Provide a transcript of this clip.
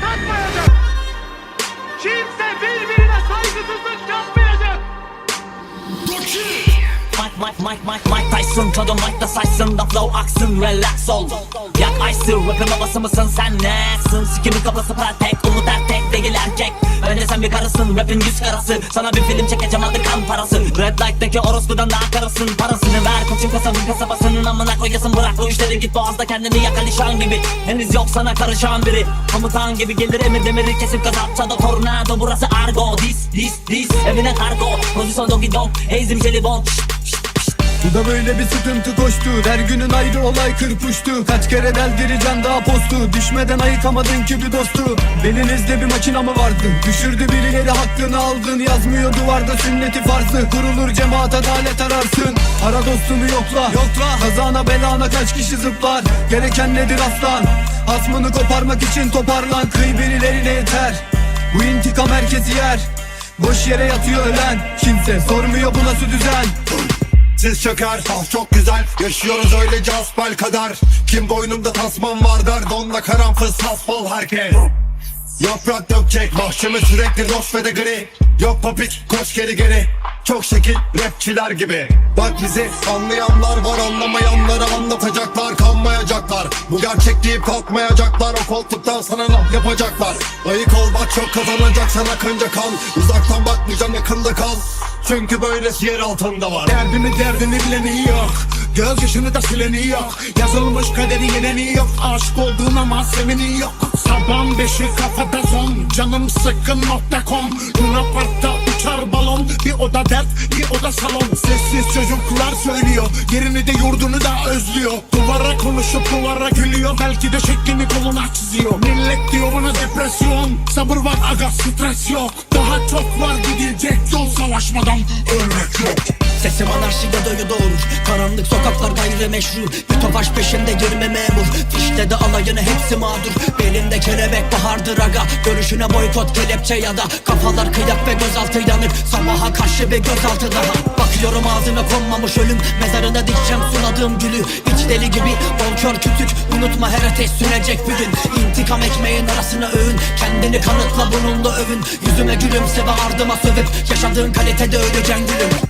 takmayacak. Kimse birbirine saygısızlık yapmayacak. Mike Mike Mike Mike Mike Tyson Tadı Mike'da saçsın da flow aksın relax ol Yak ice rapin babası mısın sen nesin Sikimin kafası para tek umut er tek değil erkek Bence karısın rapin yüz karası. Sana bir film çekeceğim adı kan parası. Red Light'taki orospudan daha karısın Parasını ver koçun kasabın kasabasının amına koyasın. Bırak o işleri git boğazda kendini yak alişan gibi. Henüz yok sana karışan biri. Komutan gibi gelir emir demiri kesip gazapça da tornado. Burası argo dis dis dis. Evine kargo Pozisyon dogi dog Hazim jelibon. Bu da böyle bir sıkıntı koştu. Her günün ayrı olay kırpıştı. Kaç kere deldireceksin daha postu. Düşmeden ayıkamadın ki bir dostu. Belinizde bir makina mı vardı? Düşürdü birileri hakkını aldın. Yazmıyor duvarda sünneti farzı. Kurulur cemaat adalet ararsın. Ara dostunu yokla. Yokla. Kazana belana kaç kişi zıplar? Gereken nedir aslan? Hasmını koparmak için toparlan. Kıy birilerine yeter. Bu intikam herkesi yer. Boş yere yatıyor ölen. Kimse sormuyor bu nasıl düzen Siz çöker, ah çok güzel. Yaşıyoruz öylece asbel kadar. Kim boynumda tasmam var der Donla karanfız hasbal herkes. Yaprak dökecek. Mahşemi sürekli loş ve de gri. Yok papik koş geri geri. Çok şekil rapçiler gibi. Bak bizi anlayanlar var Anlamayanları anlatacaklar. Kanmayacaklar Bu gerçek deyip kalkmayacaklar O koltuktan sana laf yapacaklar. Ayık ol bak çok kazanacaksan akınca kan. Uzaktan bakmayacaksın yakında kal. Çünkü böylesi yer altında var. Derdimi derdini bileni yok. Göz yaşını da sileni yok. Yazılmış kaderi yeneni yok. Aşık olduğun ama seveni yok. Sabah beşi kafada son. Canım sıkkın nokta com. Luna Park'ta uçar oda dert bir oda salon. Sessiz çocuklar söylüyor Yerini de yurdunu da özlüyor. Duvara konuşup duvara gülüyor Belki de şeklini koluna çiziyor. Millet diyor bana depresyon Sabır var aga stres yok. Daha çok var gidilecek yol Savaşmadan. Ölmek yok Sesim anarşide doyu doğurur. Karanlık sokaklar gayrimeşru tofaş peşinde girme memur. Fişte de alayını hepsi mağdur. Belinde kelebek bahardır aga. Görüşüne boykot kelepçe ya da Kafalar kıyak ve gözaltı yanık Sabaha karşı bir gözaltı daha. Bakıyorum ağzına konmamış ölüm. Mezarına dikeceğim suladığım gülü. İç deli gibi bonkör kütük. Unutma her ateş sünecek bir gün. İntikam ekmeğin arasına öğün. Kendini kanıtla bununla övün. Yüzüme gülümse ve ardıma sövüp Yaşadığın kalitede öleceksin gülüm